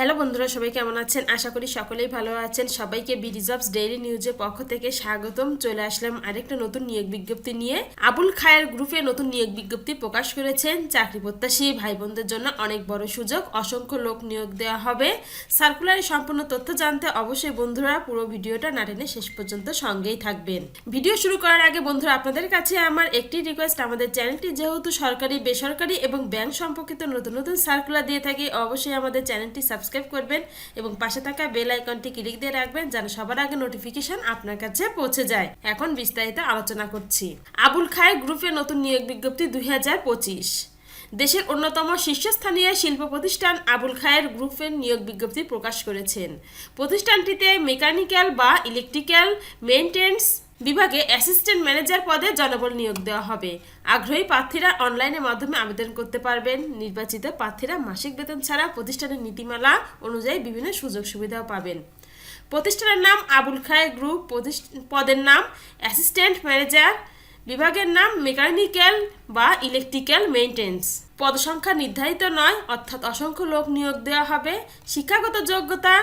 Hello বন্ধুরা, সবাই কেমন আছেন? আশা করি সকলেই ভালো আছেন। সবাইকে বিডিজবস ডেইলি নিউজের পক্ষ থেকে স্বাগতম। চলে আসলাম আরেকটা নতুন নিয়োগ বিজ্ঞপ্তি নিয়ে। আবুল খায়ের গ্রুপে নতুন নিয়োগ বিজ্ঞপ্তি প্রকাশ করেছেন। চাকরি প্রত্যাশী ভাই বোনদের জন্য অনেক বড় সুযোগ, অসংখ্য লোক নিয়োগ দেওয়া হবে। সার্কুলারের সম্পূর্ণ তথ্য জানতে অবশ্যই বন্ধুরা পুরো ভিডিওটা না টেনে শেষ পর্যন্ত সঙ্গেই থাকবেন। ভিডিও শুরু করার আগে বন্ধুরা, আপনাদের কাছে আমার একটি রিকোয়েস্ট আমাদের চ্যানেলটি যেহেতু সরকারি, বেসরকারি এবং ব্যাংক সম্পর্কিত নতুন নতুন সার্কুলার দিয়ে থাকি, অবশ্যই আমাদের চ্যানেলটি সাবস্ক্রাইব করবেন এবং পাশে থাকা বেল আইকনটি ক্লিক দিয়ে রাখবেন যেন সবার আগে নোটিফিকেশন আপনার কাছে পৌঁছে যায়। এখন বিস্তারিত আলোচনা করছি। আবুল খায়ের গ্রুপে নতুন নিয়োগ বিজ্ঞপ্তি দুই হাজার পঁচিশ। দেশের অন্যতম শীর্ষস্থানীয় শিল্প প্রতিষ্ঠান আবুল খায়ের গ্রুপের নিয়োগ বিজ্ঞপ্তি প্রকাশ করেছেন। প্রতিষ্ঠানটিতে মেকানিক্যাল বা ইলেকট্রিক্যাল মেইনটেন্স বিভাগে অ্যাসিস্ট্যান্ট ম্যানেজার পদে জনবল নিয়োগ দেওয়া হবে। আগ্রহী প্রার্থীরা অনলাইনের মাধ্যমে আবেদন করতে পারবেন। নির্বাচিত প্রার্থীরা মাসিক বেতন ছাড়া প্রতিষ্ঠানের নীতিমালা অনুযায়ী বিভিন্ন সুযোগ সুবিধাও পাবেন। প্রতিষ্ঠানের নাম আবুল খায় গ্রুপ পদের নাম অ্যাসিস্ট্যান্ট ম্যানেজার বিভাগের নাম মেকানিক্যাল বা ইলেকট্রিক্যাল মেইনটেন্স পদসংখ্যা নির্ধারিত নয়, অর্থাৎ অসংখ্য লোক নিয়োগ দেওয়া হবে। শিক্ষাগত যোগ্যতা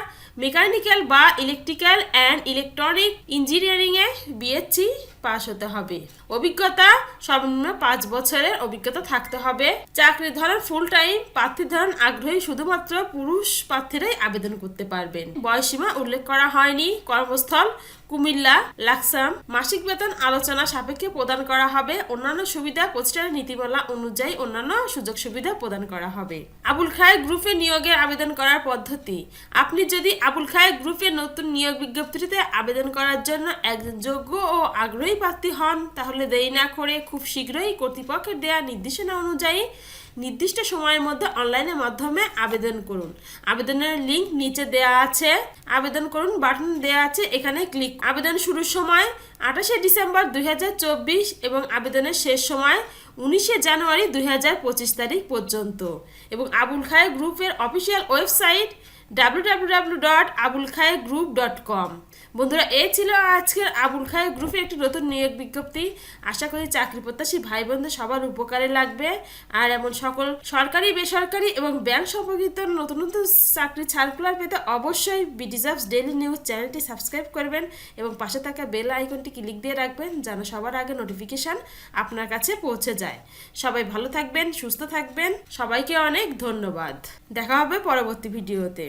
মেকানিক্যাল বা ইলেকট্রিক্যাল অ্যান্ড ইলেকট্রনিক ইঞ্জিনিয়ারিংয়ে বিএসসি পাস হতে হবে। অভিজ্ঞতা, সর্বনিম্ন পাঁচ বছরের অভিজ্ঞতা থাকতে হবে। চাকরির ধরন ফুল টাইম প্রার্থীর ধরন আগ্রহী শুধুমাত্র পুরুষ প্রার্থীরাই আবেদন করতে পারবেন। বয়সীমা উল্লেখ করা হয়নি। কর্মস্থল, কুমিল্লা, লাকসাম। মাসিক বেতন আলোচনা সাপেক্ষে প্রদান করা হবে। অন্যান্য সুবিধা প্রতিষ্ঠানের নীতিমালা অনুযায়ী অন্যান্য সুযোগ সুবিধা প্রদান করা হবে। আবুল খায়ের গ্রুপে নিয়োগের আবেদন করার পদ্ধতি। আপনি যদি আবুল খায়ের গ্রুপে নতুন নিয়োগ বিজ্ঞপ্তিতে আবেদন করার জন্য একজন যোগ্য ও আগ্রহী প্রার্থী হন, তাহলে দেরি না করে খুব শীঘ্রই কর্তৃপক্ষের দেয়া নির্দেশনা অনুযায়ী নির্দিষ্ট সময়ের মধ্যে অনলাইনের মাধ্যমে আবেদন করুন। আবেদনের লিংক নিচে দেওয়া আছে। আবেদন করুন বাটন দেওয়া আছে, এখানে ক্লিক আবেদন শুরুর সময় আঠাশে ডিসেম্বর দুই হাজার চব্বিশ এবং আবেদনের শেষ সময় উনিশে জানুয়ারি দুই হাজার পঁচিশ তারিখ পর্যন্ত। এবং আবুল খায়ের গ্রুপের অফিসিয়াল ওয়েবসাইট www.abulkhairgroup.com বন্ধুরা এই ছিল আজকের আবুল খায়ের গ্রুপে একটি নতুন নিয়োগ বিজ্ঞপ্তি। আশা করি চাকরি প্রত্যাশী ভাই বোনদের সবার উপকারে লাগবে। আর এমন সকল সরকারি, বেসরকারি এবং ব্যাংক সম্পর্কিত নতুন নতুন চাকরি সার্কুলার পেতে অবশ্যই বিডিজাবস ডেইলি নিউজ চ্যানেলটি সাবস্ক্রাইব করবেন এবং পাশে থাকা বেল আইকনটি ক্লিক দিয়ে রাখবেন যেন সবার আগে নোটিফিকেশান আপনার কাছে পৌঁছে যায়। সবাই ভালো থাকবেন, সুস্থ থাকবেন। সবাইকে অনেক ধন্যবাদ। দেখা হবে পরবর্তী ভিডিওতে